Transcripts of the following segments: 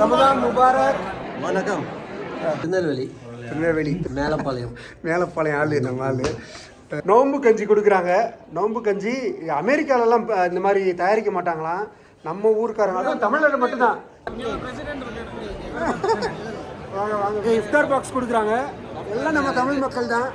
Ramadan Mubarak. வணக்கம். திருநெல்வேலி. திருநெல்வேலி. மேலப்பாளையம். மேலப்பாளையம் ஆளு நம்ம ஆளு. நோம்பு கஞ்சி கொடுக்குறாங்க. நோம்பு கஞ்சி அமெரிக்காலலாம் இப்ப இந்த மாதிரி தயாரிக்க மாட்டாங்களாம் நம்ம ஊருக்காரங்க தமிழ்நாடு மட்டும்தான். வாங்க வாங்க. இஃப்தார் பாக்ஸ் கொடுக்குறாங்க. எல்லாம் நம்ம தமிழ் மக்கள் தான்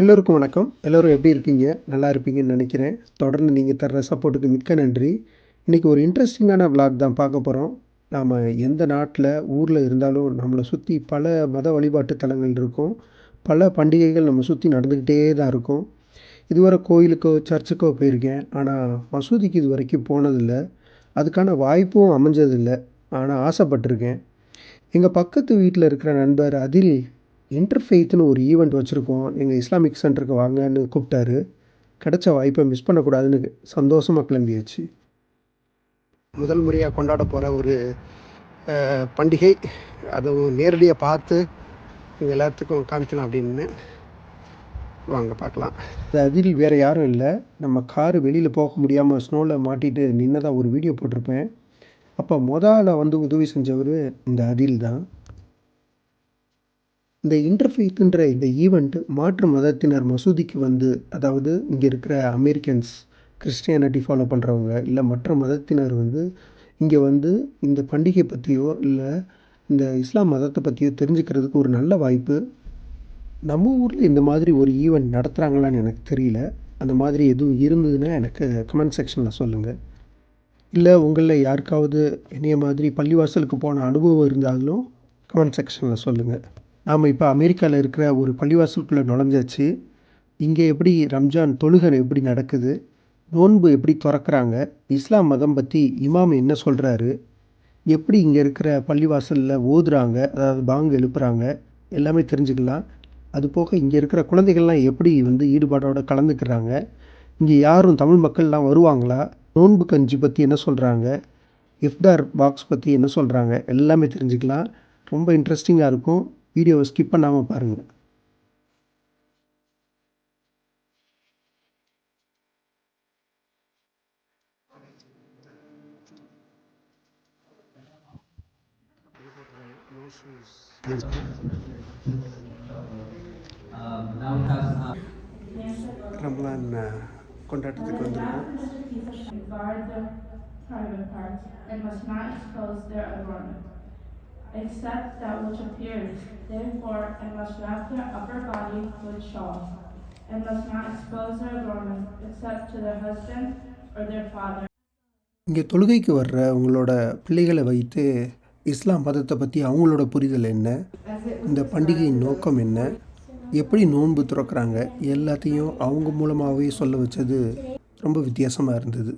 எல்லோருக்கும் வணக்கம். எல்லோரும் எப்படி இருக்கீங்க? நல்லா இருப்பீங்கன்னு நினைக்கிறேன். தொடர்ந்து நீங்கள் தர்ற சப்போர்ட்டுக்கு மிக்க நன்றி. இன்றைக்கி ஒரு இன்ட்ரெஸ்டிங்கான விளாக் தான் பார்க்க போகிறோம் நாம் எந்த நாட்டில் ஊரில் இருந்தாலும் நம்மளை சுற்றி பல மத வழிபாட்டு தலங்கள் இருக்கும். பல பண்டிகைகள் நம்ம சுற்றி நடந்துக்கிட்டே தான் இருக்கும். இதுவரை கோயிலுக்கோ சர்ச்சுக்கோ போயிருக்கேன். ஆனால் மசூதிக்கு இது வரைக்கும் போனதில்லை. அதுக்கான வாய்ப்பும் அமைஞ்சதில்லை. ஆனால் ஆசைப்பட்டிருக்கேன். எங்கள் பக்கத்து வீட்டில் இருக்கிற நண்பர் அதில் இன்டர்ஃபெய்த்னு ஒரு ஈவெண்ட் வச்சுருக்கோம். எங்கள் இஸ்லாமிக் சென்டருக்கு வாங்கன்னு கூப்பிட்டாரு. கிடைச்ச வாய்ப்பை மிஸ் பண்ணக்கூடாதுன்னு சந்தோஷமாக கிளம்பியாச்சு. முதல் முறையாக கொண்டாட போகிற ஒரு பண்டிகை. அதுவும் நேரடியாக பார்த்து இங்க எல்லாத்துக்கும் காமிக்கலாம் அப்படின்னு வாங்க பார்க்கலாம். அது அதில் வேறு யாரும் இல்லை. நம்ம காரு வெளியில் போக முடியாமல் ஸ்னோவில் மாட்டிட்டு நின்னதாக ஒரு வீடியோ போட்டிருப்பேன். அப்போ முதல்ல வந்து உதவி செஞ்சவர் இந்த அதில் தான். இந்த இன்டர்ஃபெய்த்துன்ற இந்த ஈவெண்ட்டு மாற்று மதத்தினர் மசூதிக்கு வந்து அதாவது இங்கே இருக்கிற அமெரிக்கன்ஸ் கிறிஸ்டியானிட்டி ஃபாலோ பண்ணுறவங்க இல்லை மற்ற மதத்தினர் வந்து இங்கே வந்து இந்த பண்டிகை பற்றியோ இல்லை இந்த இஸ்லாம் மதத்தை பற்றியோ தெரிஞ்சுக்கிறதுக்கு ஒரு நல்ல வாய்ப்பு. நம்ம ஊரில் இந்த மாதிரி ஒரு ஈவெண்ட் நடத்துகிறாங்களான்னு எனக்கு தெரியல. அந்த மாதிரி எதுவும் இருந்ததுன்னா எனக்கு கமெண்ட் செக்ஷனில் சொல்லுங்கள் இல்லை உங்களில் யாருக்காவது என்னைய மாதிரி பள்ளிவாசலுக்கு போன அனுபவம் இருந்தாலும் கமெண்ட் செக்ஷனில் சொல்லுங்கள் நாம் இப்போ அமெரிக்காவில் இருக்கிற ஒரு பள்ளிவாசலுக்குள்ளே நுழைஞ்சாச்சு. இங்கே எப்படி ரம்ஜான் தொழுகை எப்படி நடக்குது? நோன்பு எப்படி திறக்கிறாங்க? இஸ்லாம் மதம் பற்றி இமாம் என்ன சொல்கிறாரு எப்படி இங்கே இருக்கிற பள்ளிவாசலில் ஓதுறாங்க? அதாவது பாங்கு எழுப்புறாங்க? எல்லாமே தெரிஞ்சுக்கலாம். அது போக இங்கே இருக்கிற குழந்தைகள்லாம் எப்படி வந்து ஈடுபாடோடு கலந்துக்கிறாங்க? இங்கே யாரும் தமிழ் மக்கள்லாம் வருவாங்களா? நோன்பு கஞ்சி பற்றி என்ன சொல்கிறாங்க இஃப்தார் பாக்ஸ் பற்றி என்ன சொல்கிறாங்க எல்லாமே தெரிஞ்சுக்கலாம். ரொம்ப இன்ட்ரெஸ்டிங்காக இருக்கும். வீடியோவை ஸ்கிப் பண்ணாமல் பாருங்கள் ரம்லான் கொண்டாட்டத்துக்கு வந்திருக்கோம். Except that which appears, therefore, I must wrap their upper body with shawl, and must not expose their garments except to their husband or their father. இங்கே தொழுகைக்கு வர்ற உங்களோட பிள்ளைகளை வைத்து இஸ்லாம் மதத்தை பற்றி அவங்களோட புரிதல் என்ன இந்த பண்டிகையின் நோக்கம் என்ன எப்படி நோன்பு துறக்கிறாங்க எல்லாத்தையும் அவங்க மூலமாகவே சொல்ல வச்சது ரொம்ப வித்தியாசமாக இருந்தது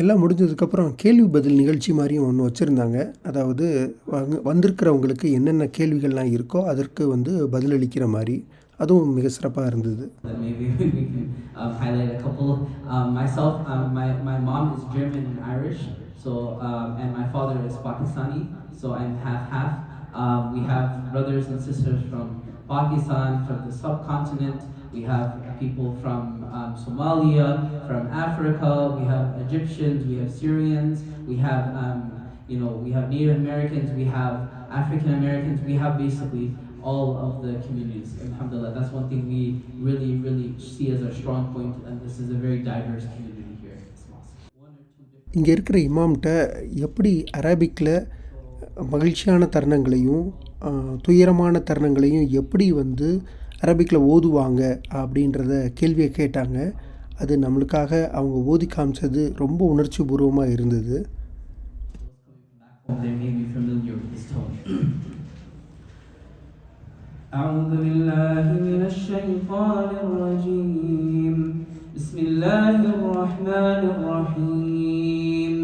எல்லாம் முடிஞ்சதுக்கப்புறம் கேள்வி பதில் நிகழ்ச்சி மாதிரியும் ஒன்று வச்சுருந்தாங்க அதாவது வந்திருக்கிறவங்களுக்கு என்னென்ன கேள்விகள்லாம் இருக்கோ அதற்கு வந்து பதிலளிக்கிற மாதிரி அதுவும் மிக சிறப்பாக இருந்தது So, um, and my father is Pakistani, so I'm half half. Um, we have brothers and sisters from Pakistan, from the subcontinent, We have people from um, Somalia, from Africa. We have Egyptians. We have Syrians. We have um, you know we have Native Americans. We have African Americans. We have basically all of the communities. Alhamdulillah, that's one thing we really, really see as a strong point, and this is a very diverse community here இங்கே இருக்கிற இமாம்கிட்ட எப்படி அரபிக்கில் மகிழ்ச்சியான தருணங்களையும் துயரமான தருணங்களையும் எப்படி வந்து அரபிக்கில் ஓதுவாங்க அப்படின்றத கேள்வியை கேட்டாங்க அது நம்மளுக்காக அவங்க ஓதி காமிச்சது ரொம்ப உணர்ச்சி பூர்வமாக இருந்தது back home, they may be familiar with this tone. أعوذ بالله من الشيطان الرجيم بسم الله الرحمن الرحيم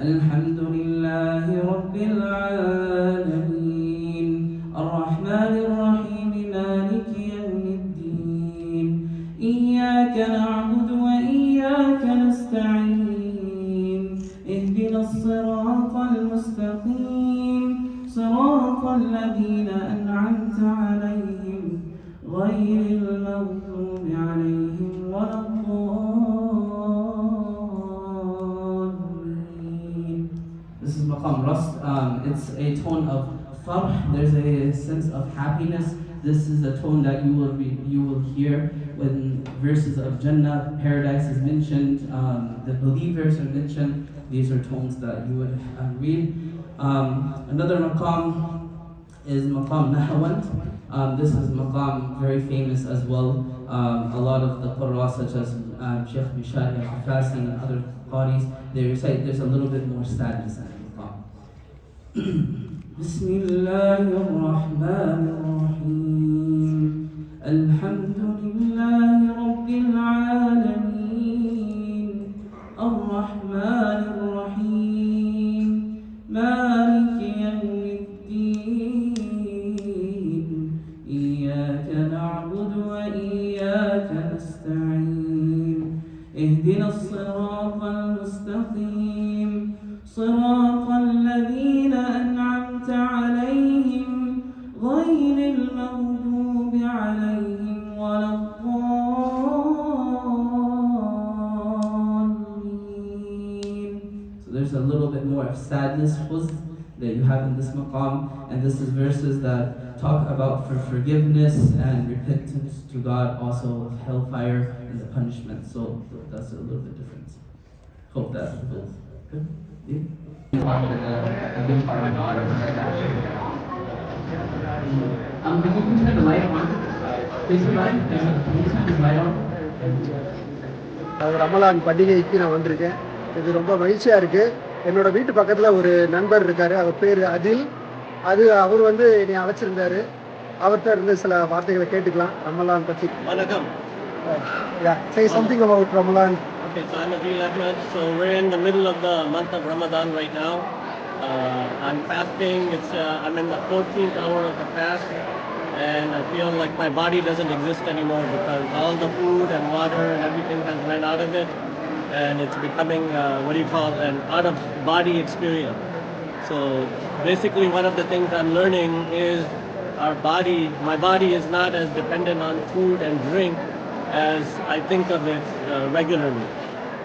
الحمد لله رب العالمين عليهم ولا الضالين This is maqam rast. Um, it's a tone of farh. There's a sense of happiness. This is a tone that you will be, you will hear when verses of Jannah, paradise is mentioned. Um, the believers are mentioned. These are tones that you would uh, read. Um, another maqam is maqam nahawand. Um, this is maqam very famous as well. Um, a lot of the qurra such as um, Sheikh Mishari al-Hafasi and other qadis, they recite there's a little bit more sadness in the maqam. بسم الله الرحمن الرحيم this is verses that talk about for forgiveness and repentance to God, also of hellfire and the punishment. So that's a little bit different. Hope that feels good. Yeah. Um, can you please turn the light on? Please the light. You turn this light on? அது ரமலான் பண்டிகைக்கு நான் வந்திருக்கேன் இது ரொம்ப மகிழ்ச்சியாக இருக்குது என்னோட வீட்டு பக்கத்தில் ஒரு நண்பர் இருக்கார் அவர் பேர் அதில் அது அவர் வந்து என்னை அழைச்சிருந்தாரு அவர்கிட்ட இருந்து சில வார்த்தைகளை கேட்டுக்கலாம் ரமலான் பற்றி Vanakkam. Say something about Ramalan Okay, so I'm Adil Ahmed. So we're in the middle of the month of Ramadan right now. Uh, I'm fasting. It's uh, I'm in the 14th hour of the fast, and I feel like my body doesn't exist anymore because all the food and water and everything has run out of it, and it's becoming uh, what do you call an out of body experience. So basically, one of the things I'm learning is our body. My body is not as dependent on food and drink as I think of it uh, regularly.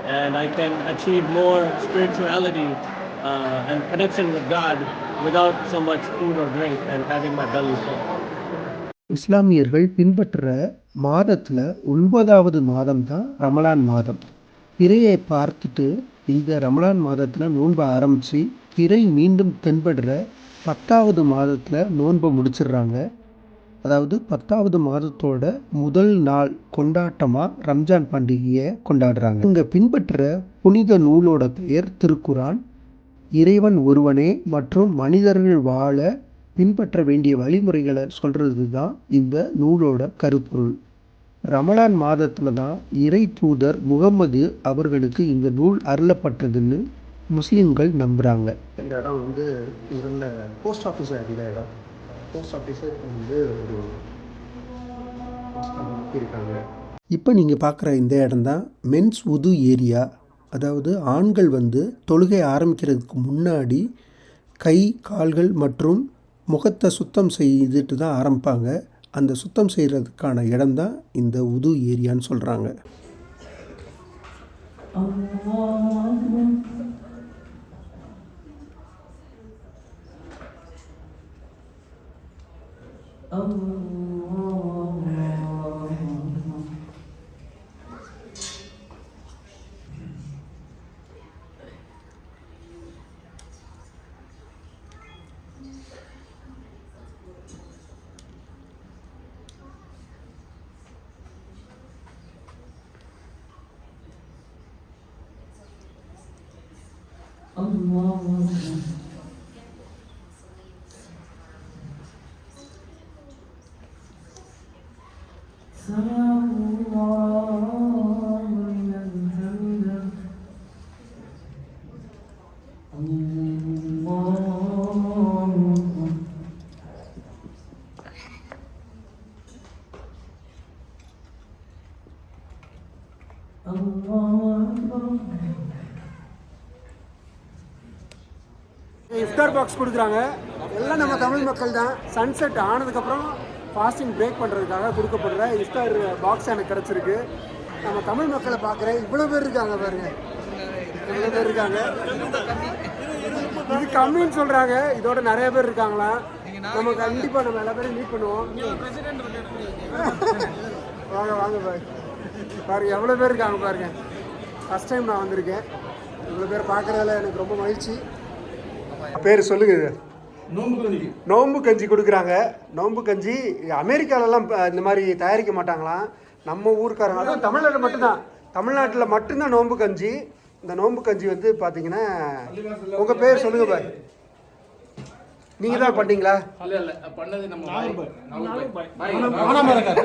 And I can achieve more spirituality uh, and connection with God without so much food or drink and having my belly full. இஸ்லாமியர்கள் பின்பற்றுற மாதத்தில் ஒன்பதாவது மாதம் தான் ரமலான் மாதம் பிறையை பார்த்துட்டு இந்த ரமலான் மாதத்தில் நோன்பை ஆரம்பித்து பிறை மீண்டும் தென்படுற பத்தாவது மாதத்தில் நோன்பை முடிச்சிடுறாங்க. அதாவது பத்தாவது மாதத்தோட முதல் நாள் கொண்டாட்டமாக ரம்ஜான் பண்டிகையை கொண்டாடுறாங்க. இங்கே பின்பற்ற புனித நூலோட பெயர் திருக்குரான் இறைவன் ஒருவனே மற்றும் மனிதர்கள் வாழ பின்பற்ற வேண்டிய வழிமுறைகளை சொல்கிறது தான் இந்த நூலோட கருப்பொருள். ரமலான் மாதத்தில் தான் இறை தூதர் முகம்மது அவர்களுக்கு இந்த நூல் அருளப்பட்டதுன்னு முஸ்லீம்கள் நம்புகிறாங்க இந்த இடம் வந்து இதில் போஸ்ட் ஆஃபீஸ் இருந்த இடம். போஸ்ட் ஆஃபீஸர் வந்து ஒரு இருக்காங்க இப்போ நீங்கள் பார்க்குற இந்த இடம் தான் மென்ஸ் உது ஏரியா. அதாவது ஆண்கள் வந்து தொழுகை ஆரம்பிக்கிறதுக்கு முன்னாடி கை கால்கள் மற்றும் முகத்தை சுத்தம் செய்துட்டு தான் ஆரம்பிப்பாங்க. அந்த சுத்தம் செய்கிறதுக்கான இடம் தான் இந்த உது ஏரியான்னு சொல்கிறாங்க இஃப்தார் பாக்ஸ் கொடுக்குறாங்க. எல்லாம் நம்ம தமிழ் மக்கள் தான். சன்செட் ஆனதுக்கப்புறம் ஃபாஸ்டிங் பிரேக் பண்ணுறதுக்காக கொடுக்கப்படுற இஃப்டார் பாக்ஸ் எனக்கு கிடச்சிருக்கு. நம்ம தமிழ் மக்களை பார்க்குறேன் இவ்வளோ பேர் இருக்காங்க பாருங்க. இவ்வளோ பேர் இருக்காங்க. இது கம்மின்னு சொல்கிறாங்க இதோட நிறைய பேர் இருக்காங்களா? நம்ம கண்டிப்பாக நம்ம எல்லா பேரும் மீட் பண்ணுவோம். வாங்க வாங்க பாரு பாருங்க எவ்வளோ பேர் இருக்காங்க பாருங்க. ஃபஸ்ட் டைம் நான் வந்திருக்கேன். இவ்வளோ பேர் பார்க்குறதுல எனக்கு ரொம்ப மகிழ்ச்சி. பேர் சொல்லுங்க நோம்பு கஞ்சி. நோம்பு கஞ்சி கொடுக்குறாங்க. நோம்பு கஞ்சி அமெரிக்காலலாம் ப- இந்த மாதிரி தயாரிக்க மாட்டாங்களாம். நம்ம ஊருக்காரங்க அதுவும் தமிழ்நாட்டில் மட்டும்தான். தமிழ்நாட்டில் மட்டும்தான் நோம்பு கஞ்சி. இந்த நோம்பு கஞ்சி வந்து பார்த்தீங்கன்னா உங்கள் பேர் சொல்லுங்க பாய் நீங்கள் தான் பண்ணீங்களா? இல்ல இல்ல. பண்ணது நம்ம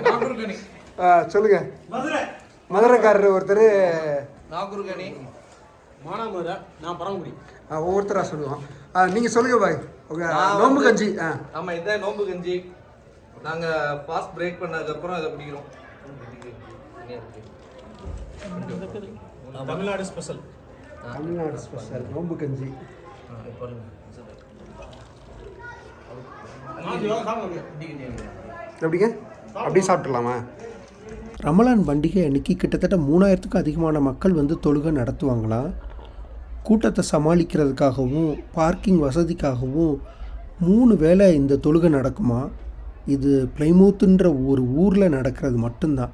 நாகூர்கனி ஆ, சொல்லுங்க. மதுரைக்காரர் ஒருத்தர் நாகூர்கனி மானாமதுரை நான் பரமக்குடி. ஒவ்வொருத்தராக சொல்லுவோம் நீங்கள் சொல்லுங்க பாய். உங்கள் நோம்பு கஞ்சி ஆ. ஆமா இதான் நோம்பு கஞ்சி. நாங்க ஃபாஸ்ட் பிரேக் பண்ணதுக்கு அப்புறம் இதை குடிக்கிறோம். தமிழ்நாடு ஸ்பெஷல் தமிழ்நாடு ஸ்பெஷல் நோம்பு கஞ்சி. எப்படிங்க? அப்படியே சாப்பிட்றலாமா ரமலான் பண்டிகை அன்னைக்கு கிட்டத்தட்ட மூணாயிரத்துக்கும் அதிகமான மக்கள் வந்து தொழுகை நடத்துவாங்களாம் கூட்டத்தை சமாளிக்கிறதுக்காகவும் பார்க்கிங் வசதிக்காகவும் மூணு வேளை இந்த தொழுகை நடக்குமா? இது பிளைமூத்துன்ற ஒரு ஊரில் நடக்கிறது மட்டும்தான்.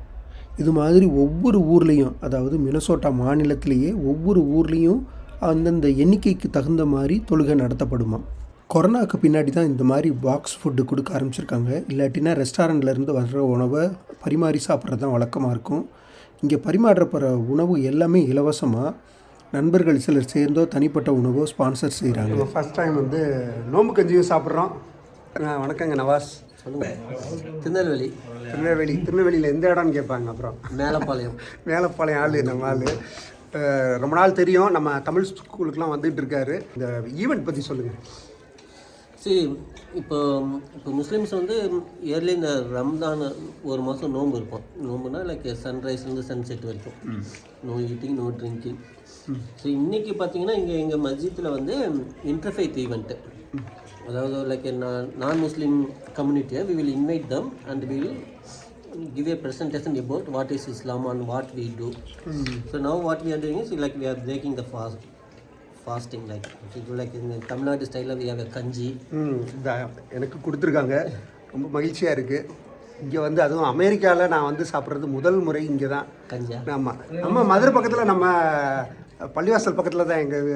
இது மாதிரி ஒவ்வொரு ஊர்லேயும் அதாவது மினசோட்டா மாநிலத்திலேயே ஒவ்வொரு ஊர்லேயும் அந்தந்த எண்ணிக்கைக்கு தகுந்த மாதிரி தொழுகை நடத்தப்படுமா? கொரோனாவுக்கு பின்னாடி தான் இந்த மாதிரி பாக்ஸ் ஃபுட்டு கொடுக்க ஆரம்பிச்சிருக்காங்க. இல்லாட்டினா ரெஸ்டாரண்ட்லேருந்து வர்ற உணவை பரிமாறி சாப்பிட்றது தான் வழக்கமாக இருக்கும். இங்கே பரிமாறப்படுற உணவு எல்லாமே இலவசமாக நண்பர்கள் சிலர் சேர்ந்தோ தனிப்பட்ட உணவோ ஸ்பான்சர் செய்கிறாங்க ஃபஸ்ட் டைம் வந்து நோம்பு கஞ்சியும் சாப்பிட்றோம். வணக்கங்க நவாஸ். சொல்லுங்க. திருநெல்வேலி. திருநெல்வேலி. திருநெல்வேலியில் எந்த இடம்னு கேட்பாங்க அப்புறம்? மேலப்பாளையம். மேலப்பாளையம் ஆள் நம்ம ஆள். ரொம்ப நாள் தெரியும். நம்ம தமிழ் ஸ்கூலுக்குலாம் வந்துட்டு இருக்காரு. இந்த ஈவெண்ட் பற்றி சொல்லுங்கள் சரி இப்போ இப்போ முஸ்லீம்ஸ் வந்து இயர்லி இந்த ரம்தான் ஒரு மாதம் நோன்பு இருக்கும். நோம்புனா லைக் சன்ரைஸ்லேருந்து சன்செட் வரைக்கும். No eating no drinking so இன்றைக்கி பார்த்தீங்கன்னா இங்கே எங்கள் மஸ்ஜித்தில் வந்து இன்டர்ஃபைத் ஈவெண்ட்டு அதாவது லைக் நான் Muslim கம்யூனிட்டியை we will invite them and we will give a presentation about what is Islam and what we do. So now what we are doing is like we are breaking the fast, fasting like like in Tamil Nadu style we have a kanji. இந்த எனக்கு கொடுத்துருக்காங்க. ரொம்ப மகிழ்ச்சியாக இருக்குது இங்கே வந்து அதுவும் அமெரிக்காவில் நான் வந்து சாப்பிட்றது முதல் முறை இங்கே தான் கஞ்சா. ஆமாம் நம்ம மதுரை பக்கத்தில் நம்ம பள்ளிவாசல் பக்கத்தில் தான் எங்கள்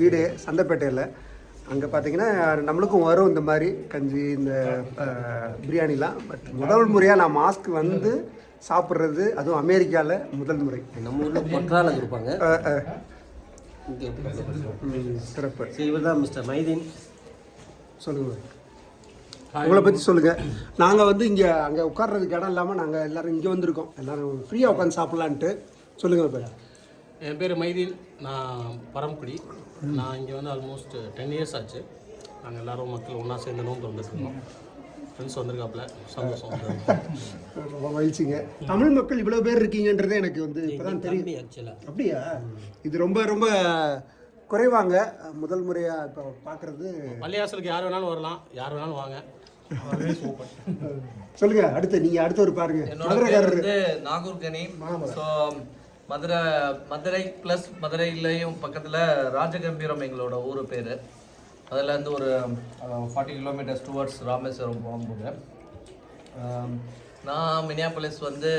வீடு சந்தைப்பேட்டையில். அங்கே பார்த்தீங்கன்னா நம்மளுக்கும் வரும் இந்த மாதிரி கஞ்சி இந்த பிரியாணிலாம். பட் முதல் முறையாக நான் மாஸ்க் வந்து சாப்பிட்றது அதுவும் அமெரிக்காவில் முதல் முறை. நம்ம ஊரில் பொற்றால சிறப்பு. இவர் தான் மிஸ்டர் மைதீன். சொல்லுங்கள் உங்களை பற்றி சொல்லுங்கள் நாங்கள் வந்து இங்கே அங்கே உட்கார்றதுக்கு இடம் இல்லாமல் நாங்கள் எல்லோரும் இங்கே வந்திருக்கோம். எல்லோரும் ஃப்ரீயாக உட்காந்து சாப்பிட்லான்ட்டு. சொல்லுங்கள் இப்போ என் பேர் மைதீன். நான் பரமக்குடி நான் இங்கே வந்து ஆல்மோஸ்ட் டென் இயர்ஸ் ஆச்சு. நாங்கள் எல்லாரும் மக்கள் ஒன்றா சேர்ந்து நோன்பு வந்துருக்கோம் ஃப்ரெண்ட்ஸ் வந்திருக்காப்புல. சந்தோஷம். ரொம்ப மகிழ்ச்சிங்க. தமிழ் மக்கள் இவ்வளோ பேர் இருக்கீங்கன்றதே எனக்கு வந்து இப்போ தான் தெரியும் ஆக்சுவலாக அப்படியா? இது ரொம்ப ரொம்ப குறைவாங்க. முதல் முறையாக இப்போ பார்க்குறது பள்ளியாசலுக்கு யார் வேணாலும் வரலாம். யார் வேணாலும் வாங்க. சொல்லுங்க அடுத்து நீங்கள் அடுத்த ஒரு பாருங்க. என்னோட நாகூர்கனி. ஸோ மதுரை மதுரை ப்ளஸ் மதுரையிலையும் பக்கத்தில் ராஜகம்பீரம் எங்களோட ஊர் பேர். அதில் இருந்து ஒரு ஃபார்ட்டி கிலோமீட்டர்ஸ் டுவர்ட்ஸ் ராமேஸ்வரம் போகும்போது நான் மினியாபலிஸ் வந்து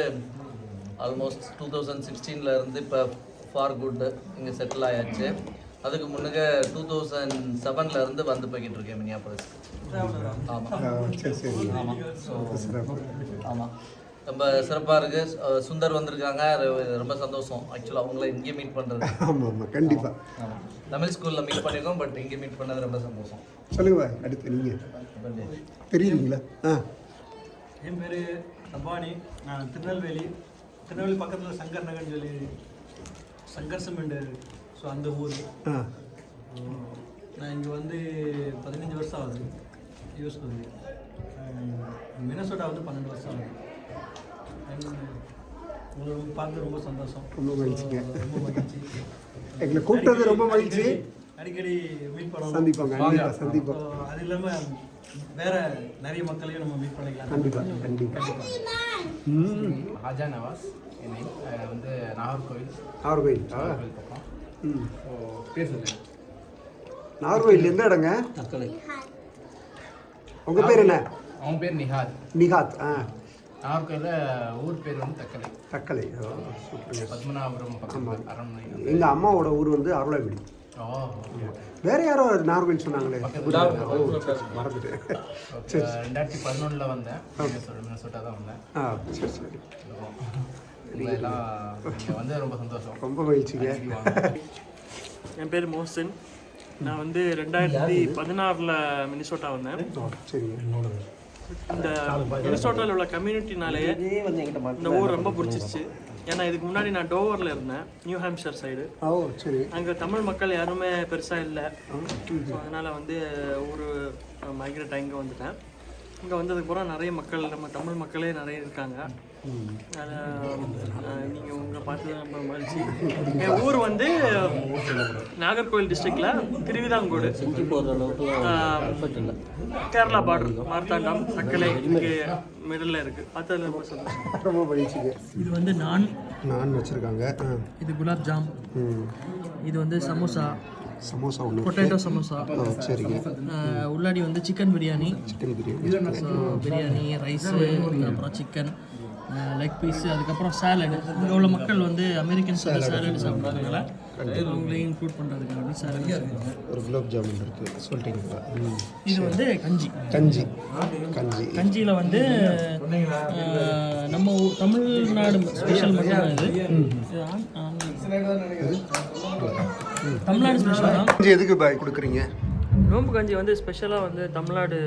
ஆல்மோஸ்ட் டூ தௌசண்ட் சிக்ஸ்டீனில் இருந்து இப்போ ஃபார் குட் இங்கே செட்டில் ஆயாச்சு. அதுக்கு முன்னுக்க டூ தௌசண்ட் செவனில் இருந்து வந்து போய்கிட்டு இருக்கேன் மினியாபலிஸ்க்கு ஆமாம் சரி சரி. ஆமாம் ஸோ ஆமாம் ரொம்ப சிறப்பாக இருக்குது சுந்தர் வந்திருக்காங்க. அது ரொம்ப சந்தோஷம். ஆக்சுவலாக அவங்கள இங்கே மீட் பண்ணுறது ஆமாம் ஆமாம் கண்டிப்பாக ஆமாம் தமிழ் ஸ்கூலில் மீட் பண்ணியிருக்கோம் பட் இங்கே மீட் பண்ணது ரொம்ப சந்தோஷம். சொல்லுங்க அடுத்து நீங்கள் தெரியுதுங்களா ஆ. என் பேர் ரபானி நான் திருநெல்வேலி. திருநெல்வேலி பக்கத்தில் சங்கர் நகர்னு சொல்லி சங்கர் சிமெண்ட் ஸோ அந்த ஊர். ஆ. நான் இங்கே வந்து பதினஞ்சு வருஷம் ஆகுது. யூஎஸ்க்கு வந்து மினசோட்டா வந்து பன்னெண்டு வருஷம் ஆகுது. And உங்களை பார்த்து ரொம்ப சந்தோஷம் ரொம்ப மகிழ்ச்சிங்க. ரொம்ப மகிழ்ச்சி எங்களை கூப்பிட்டது ரொம்ப மகிழ்ச்சி. அடிக்கடி மீட் பண்ணலாம் சந்திப்போம் கண்டிப்பாக சந்திப்போம். அது இல்லாமல் வேற நிறைய மக்களையும் நம்ம மீட் பண்ணிக்கலாம். கண்டிப்பாக கண்டிப்பாக ம் ஹாஜா நவாஸ் என்னை வந்து நாகர்கோவில். நாகர்கோவில். பக்கம். ம். ஸோ பேர் சொல்லு நாகர்கோயில் எந்த இடங்க? தக்கலை உங்கள் பேர் என்ன? அவன் பேர் நிஹாத். நிகாத் ஆ. நாகர்கோயிலில் ஊர் பேர் வந்து தக்கலை. தக்கலை. பத்மநாபபுரம் பக்கத்தில் அரண்மனை. எங்கள் அம்மாவோட ஊர் வந்து அருளாவிடி. ஓ. வேற யாரோ நாகர்கோயில் சொன்னாங்களே? சரி ரெண்டாயிரத்தி பதினொன்றில் வந்தேன். மினசோட்டா தான் வந்தேன். ஆ சரி சரி. வந்து ரொம்ப சந்தோஷம். ரொம்ப மகிழ்ச்சிங்க. என் பேர் மோசன் நான் வந்து ரெண்டாயிரத்தி பதினாறில் மினிசோட்டா வந்தேன். சரிங்க. இந்த மினிசோட்டாவில் உள்ள கம்யூனிட்டினாலேயே இந்த ஊர் ரொம்ப பிடிச்சிருச்சு. ஏன்னா இதுக்கு முன்னாடி நான் டோவரில் இருந்தேன் நியூ ஹாம்ஷர் சைடு ஓ சரி. அங்கே தமிழ் மக்கள் யாருமே பெருசாக இல்லை. ஸோ அதனால் வந்து ஊர் மைக்ரேட் இங்கே வந்துட்டேன். இங்கே வந்ததுக்கு அப்புறம் நிறைய மக்கள் நம்ம தமிழ் மக்களே நிறைய இருக்காங்க. நீங்கள் உங்களை பார்த்து ரொம்ப மகிழ்ச்சி என் ஊர் வந்து நாகர்கோவில் டிஸ்ட்ரிக்டில் திருவிதாங்கோடு செஞ்சு கேரளா பார்டர் மார்த்தாண்டம் தக்கலை இங்கே மிடில் இருக்குது பார்த்ததுல ரொம்ப சந்தோஷம். ரொம்ப மகிழ்ச்சிங்க. இது வந்து நான் நான் வச்சுருக்காங்க. இது குலாப் ஜாம். ம். இது வந்து சமோசா. சமோசா ஒன்று பொட்டேட்டோ சமோசா. சரிங்க. உள்ளாடி வந்து chicken biryani chicken biryani biryani rice அப்புறம் சிக்கன் லெக் பீஸு அதுக்கப்புறம் சாலடு இங்கே உள்ள மக்கள் வந்து அமெரிக்கன்ஸ் வந்து சாலட் சாப்பிட்றதுனால அவங்களையும் இன்க்ளூட் பண்ணுறதுக்காக சாலட் சாப்பிடுவாங்க ஒரு குலோப் ஜாமுன் இருக்குது சொல்லிட்டீங்களா இது வந்து கஞ்சி. கஞ்சி. கஞ்சி. கஞ்சியில் வந்து நம்ம தமிழ்நாடு ஸ்பெஷல் இது. ஆன்- தமிழ்நாடு ஸ்பெஷல் தான். எதுக்கு பாய் கொடுக்குறீங்க? நோம்பு கஞ்சி வந்து ஸ்பெஷலாக வந்து தமிழ்நாடு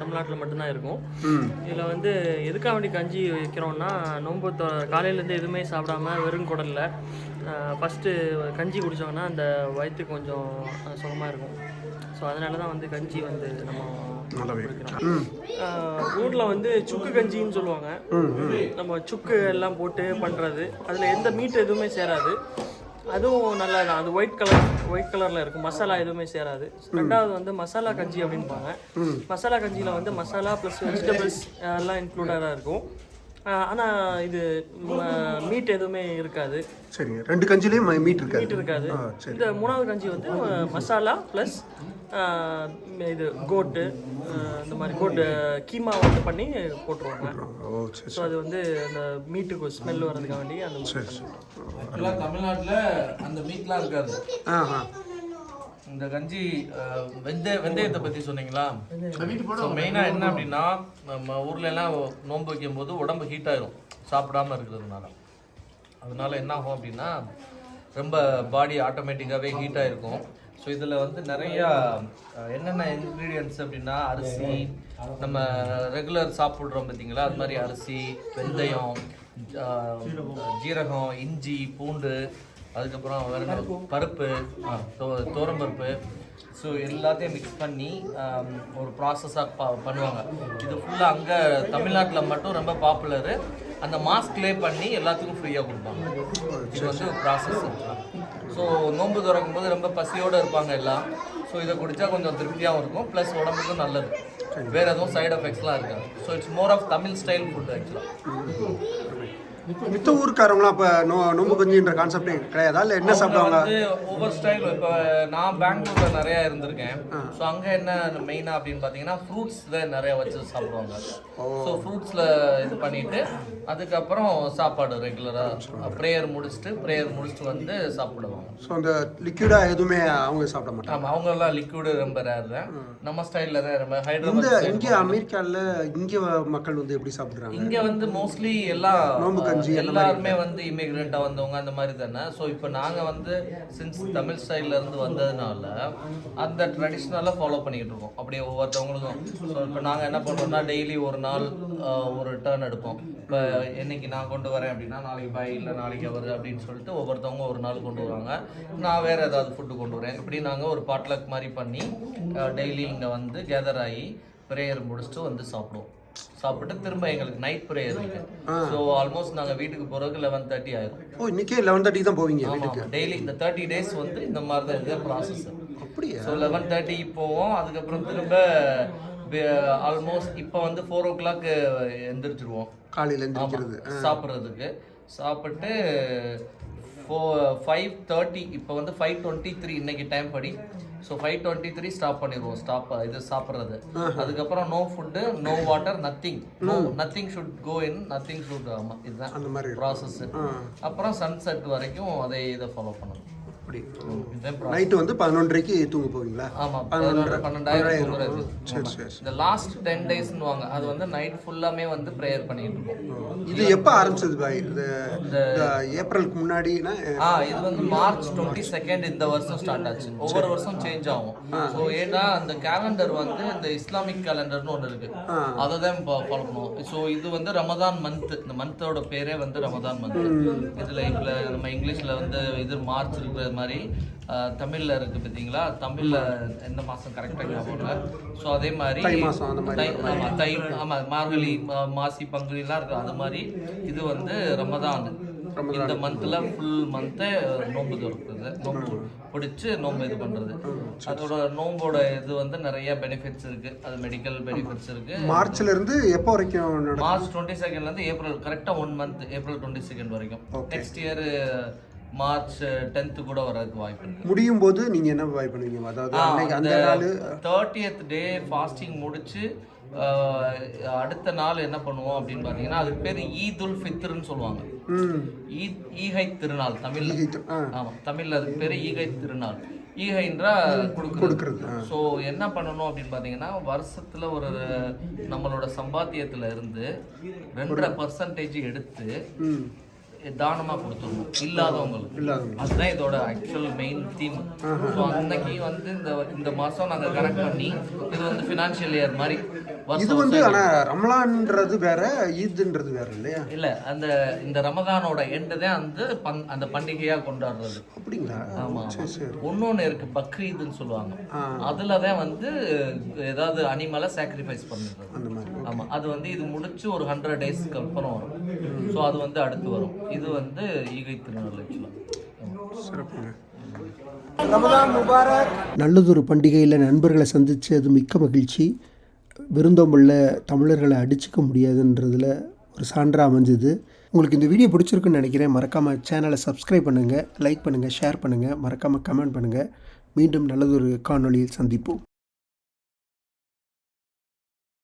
தமிழ்நாட்டில் மட்டும்தான் இருக்கும். இதில் வந்து எதுக்காக வேண்டி கஞ்சி வைக்கிறோம்னா நோம்பு தொ காலையிலேருந்து எதுவுமே சாப்பிடாம வெறும் குடலில் ஃபஸ்ட்டு கஞ்சி குடித்தோம்னா அந்த வயிற்றுக்கு கொஞ்சம் சுகமாக இருக்கும். ஸோ அதனால தான் வந்து கஞ்சி வந்து நம்ம ஊரில் வந்து சுக்கு கஞ்சின்னு சொல்லுவாங்க. நம்ம சுக்கு எல்லாம் போட்டு பண்ணுறது அதில் எந்த மீட் எதுவுமே சேராது. அதுவும் நல்லா தான் அது ஒயிட் கலர் ஒயிட் கலரில் இருக்கும். மசாலா எதுவுமே சேராது. ரெண்டாவது வந்து மசாலா கஞ்சி அப்படின்பாங்க. மசாலா கஞ்சியில் வந்து மசாலா ப்ளஸ் வெஜிடபிள்ஸ் எல்லாம் இன்க்ளூடடாக இருக்கும். ஆனால் இது மீட் எதுவுமே இருக்காது. சரிங்க. ரெண்டு கஞ்சிலையும் மீட் மீட் இருக்காது இருக்காது. ஆ சரி. இந்த மூணாவது கஞ்சி வந்து மசாலா ப்ளஸ் இது கோட்டு இந்த மாதிரி கோட்டு கீமா வந்து பண்ணி போட்டுருவாங்க. ஸோ அது வந்து அந்த மீட்டுக்கு ஸ்மெல் வர்றதுக்காக வேண்டி அந்த ஆக்சுவலாக தமிழ்நாட்டில் அந்த மீட்லாம் இருக்காது. இந்த கஞ்சி வெந்தய வெந்தயத்தை பற்றி சொன்னீங்களா? ஸோ மெயினாக என்ன அப்படின்னா நம்ம ஊர்ல எல்லாம் நோன்பு வைக்கும்போது உடம்பு ஹீட் ஆயிரும். சாப்பிடாம இருக்கிறதுனால. அதனால என்ன ஆகும் அப்படின்னா ரொம்ப பாடி ஆட்டோமேட்டிக்காகவே ஹீட் ஆயிருக்கும். ஸோ இதில் வந்து நிறையா என்னென்ன இன்க்ரீடியன்ட்ஸ் அப்படின்னா அரிசி நம்ம ரெகுலர் சாப்பிட்றோம் பார்த்தீங்களா? அது மாதிரி அரிசி வெந்தயம் ஜீரகம் இஞ்சி பூண்டு அதுக்கப்புறம் வேற பருப்பு தோரம்பருப்பு. ஸோ எல்லாத்தையும் மிக்ஸ் பண்ணி ஒரு ப்ராசஸாக ப பண்ணுவாங்க. இது ஃபுல்லாக அங்கே தமிழ்நாட்டில் மட்டும் ரொம்ப பாப்புலரு அந்த மாஸ்க்லே பண்ணி எல்லாத்துக்கும் ஃப்ரீயாக கொடுப்பாங்க. இது வந்து ப்ராசஸ் ஸோ நோன்பு திறக்கும் போது ரொம்ப பசியோடு இருப்பாங்க எல்லாம். ஸோ இதை குடித்தா கொஞ்சம் திருப்தியாகவும் இருக்கும். ப்ளஸ் உடம்புக்கும் நல்லது. வேறு எதுவும் சைடு எஃபெக்ட்ஸ்லாம் இருக்காது. So it's more of Tamil style food ஆக்சுவலாக மித்த ஊருக்காரங்களாம் அப்போ நோ நொம்பு கஞ்சின்ற கான்செப்டே கிடையாதா? இல்லை என்ன சாப்பிடுவாங்க? ஒவ்வொரு ஸ்டைல் இப்போ நான் பெங்களூர்ல நிறைய இருந்திருக்கேன். ஸோ அங்க என்ன மெயினா அப்படின்னு பார்த்தீங்கன்னா ஃப்ரூட்ஸ்ல நிறைய வச்சு சாப்பிடுவாங்க. ஸோ ஃப்ரூட்ஸ்ல இது பண்ணிட்டு அதுக்கப்புறம் சாப்பாடு ரெகுலரா ப்ரேயர் முடிச்சுட்டு ப்ரேயர் முடிச்சுட்டு வந்து சாப்பிடுவாங்க ஸோ அந்த லிக்விடாக எதுவுமே அவங்க சாப்பிட மாட்டாங்க. ஆமா அவங்க எல்லாம் லிக்விடு ரொம்ப ரேர் தான். நம்ம ஸ்டைல்ல தான் ரொம்ப ஹைதராபாத் இங்கே அமெரிக்காவில் இங்கே மக்கள் வந்து எப்படி சாப்பிட்றாங்க? இங்க வந்து மோஸ்ட்லி எல்லா நோம்பு மாதிரி எல்லாருமே வந்து இமிகிரண்டா வந்தவங்க அந்த மாதிரி தானே? ஸோ இப்போ நாங்க வந்து சின்ஸ் தமிழ் ஸ்டைல்ல இருந்து வந்ததுனால அந்த ட்ரெடிஷ்னலாக ஃபாலோ பண்ணிக்கிட்டு இருக்கோம். அப்படியே ஒவ்வொருத்தவங்களுக்கும். ஸோ இப்போ நாங்க என்ன பண்றோம்னா டெய்லி ஒரு நாள் ஒரு டேர்ன் எடுப்போம். இப்போ என்னைக்கு நான் கொண்டு வரேன் அப்படின்னா நாளைக்கு பாய் இல்லை நாளைக்கு அவர் அப்படின்னு சொல்லிட்டு ஒவ்வொருத்தவங்க ஒரு நாள் கொண்டு வருவாங்க. நான் வேற ஏதாவது ஃபுட்டு கொண்டு வரேன். இப்படி நாங்க ஒரு பாட்லக் மாதிரி பண்ணி டெய்லி இங்க வந்து கேதர் ஆகி ப்ரேயர் முடிச்சுட்டு வந்து சாப்பிடுவோம். சாப்பிட்டு திரும்ப எங்களுக்கு நைட் ப்ரேயர் இருக்கு. ஸோ ஆல்மோஸ்ட் நாங்கள் வீட்டுக்கு போகிறதுக்கு லெவன் தேர்ட்டி ஆயிரும். ஓ இன்னைக்கே லெவன் தேர்ட்டி தான் போவீங்க வீட்டுக்கு? டெய்லி இந்த தேர்ட்டி டேஸ் வந்து இந்த மாதிரி தான் இது ப்ராசஸ் அப்படியா? ஸோ லெவன் தேர்ட்டி போவோம். அதுக்கப்புறம் திரும்ப ஆல்மோஸ்ட் இப்போ வந்து ஃபோர் ஓ கிளாக் எந்திரிச்சிருவோம். காலையில் எந்திரிக்கிறது. சாப்பிட்றதுக்கு. சாப்பிட்டு ஃபோ ஃபைவ் தேர்ட்டி இப்போ வந்து ஃபைவ் டுவெண்ட்டி த்ரீ இன்னைக்கு டைம் படி. So five twenty three stop பண்ணிடுவோம் ஸ்டாப் இது சாப்பிட்றது. அதுக்கப்புறம் no food no water nothing no nothing should go in nothing should இதுதான் அந்த மாதிரி. ப்ராசஸ் அப்புறம் சன்செட் வரைக்கும் அதே இதை ஃபாலோ பண்ணணும். அப்படி. நைட்டு வந்து பதினொன்றரைக்கு தூங்க போவீங்களா? ஆமா பதினொன்றரை. பதினொன்று பன்னெண்டாயிரம் சரி. சரி இந்த லாஸ்ட் டென் டேஸ்னுவாங்க அது வந்து நைட் ஃபுல்லாமே வந்து ப்ரேயர் பண்ணிட்டு இருக்கோம். இது எப்போ ஆரம்பிச்சது பாய்? இது இந்த ஏப்ரலுக்கு முன்னாடினா? ஆ இது வந்து மார்ச் டுவெண்ட்டி செகண்ட் இந்த வருஷம் ஸ்டார்ட் ஆச்சு. ஒவ்வொரு வருஷம் சேஞ்ச் ஆகும். ஸோ ஏன்னா அந்த கேலண்டர் வந்து இந்த இஸ்லாமிக் கேலண்டர்னு ஒன்று இருக்கு. அதை தான் ஃபாலோ பண்ணுவோம். ஸோ இது வந்து ரமதான் மந்த் இந்த மந்தோட பேரே வந்து ரமதான் மந்த் இதில் இதில் நம்ம இங்கிலீஷில் வந்து இது மார்ச் இருக்கிற மாதிரி தமிழ்ல இருக்கு பார்த்தீங்களா தமிழ்ல எந்த மாதம் கரெக்டாக ஞாபகம் ஸோ அதே மாதிரி தை மாசம் அந்த மாதிரி தை ஆமா தை ஆமா மார்கழி மாசி பங்குனிலாம் இருக்கு. அது மாதிரி இது வந்து ரமதான். இந்த மந்த்ல ஃபுல் மந்த்து நோன்பு திறக்குது. நோன்பு பிடிச்சு நோன்பு இது பண்றது. அதோட நோம்போட இது வந்து நிறைய பெனிஃபிட்ஸ் இருக்கு. அது மெடிக்கல் பெனிஃபிட்ஸ் இருக்கு. மார்ச்ல இருந்து எப்போ வரைக்கும் மார்ச் டுவெண்ட்டி செகண்ட்ல இருந்து ஏப்ரல் கரெக்டா one month April twenty second வரைக்கும் நெக்ஸ்ட் இயர் மார்ச் டென்த்து கூட வர்றதுக்கு வாய்ப்பு இருக்கு. முடியும் போது நீங்க என்ன பாய் பண்ணுவீங்க அதாவது அந்த நாள் தேர்ட்டியத் டே ஃபாஸ்டிங் முடிச்சு அடுத்த நாள் என்ன பண்ணுவோம் அப்படின்னு பார்த்தீங்கன்னா அதுக்கு பேர் ஈத் உல் ஃபித்ருன்னு சொல்லுவாங்க. ஈகை திருநாள் தமிழ்ல. ஈகை தி- ஆ. ஆமா தமிழ்ல அதுக்கு பேர் ஈகை திருநாள். ஈகைன்றா கொடுக்குறது. ஸோ என்ன பண்ணணும் அப்படின்னு பார்த்தீங்கன்னா வருஷத்துல ஒரு நம்மளோட சம்பாத்தியத்துல இருந்து ரெண்டரை பர்சன்டேஜ் எடுத்து ம் தானமா கொடுத்துருவோம் இல்லாதவங்களுக்கு. இல்லாதவங்க. அதுதான் இதோட ஆக்சுவல் மெயின் தீம் ஸோ அன்னைக்கு வந்து இந்த இந்த மாசம் நாங்க கனெக்ட் பண்ணி இது வந்து ஃபினான்ஷியல் இயர் மாதிரி வருஷம் இது வந்து வருஷம் ஆனா ரமலான்ன்றது வேற ஈத்ன்றது வேற இல்லையா? இல்ல அந்த இந்த ரமதானோட எண்டு தான் வந்து பங் அந்த பண்டிகையா கொண்டாடுறது. அப்படிங்களா? ஆமா சரி சரி. ஒன்னொன்னு இருக்கு பக்ரீத்னு சொல்லுவாங்க. அதுல தான் வந்து ஏதாவது அனிமலை சாக்ரிஃபைஸ் பண்ணுறது அந்த மாதிரி ஆமா அது வந்து இது முடிச்சு ஒரு ஹண்ட்ரட் டேஸ்க்கு அப்புறம் வரும். ஸோ அது வந்து அடுத்து வரும். இது வந்து ஈகை சிறப்புங்க. நல்லதொரு பண்டிகையில் நண்பர்களை சந்தித்து அது மிக்க மகிழ்ச்சி. விருந்தோம்புள்ள தமிழர்களை அடிச்சுக்க முடியாதுன்றதில் ஒரு சான்றாக அமைஞ்சது. உங்களுக்கு இந்த வீடியோ பிடிச்சிருக்குன்னு நினைக்கிறேன். மறக்காமல் சேனலை சப்ஸ்கிரைப் பண்ணுங்கள் லைக் பண்ணுங்கள் ஷேர் பண்ணுங்கள் மறக்காமல் கமெண்ட் பண்ணுங்கள் மீண்டும் நல்லதொரு காணொளியில் சந்திப்போம்.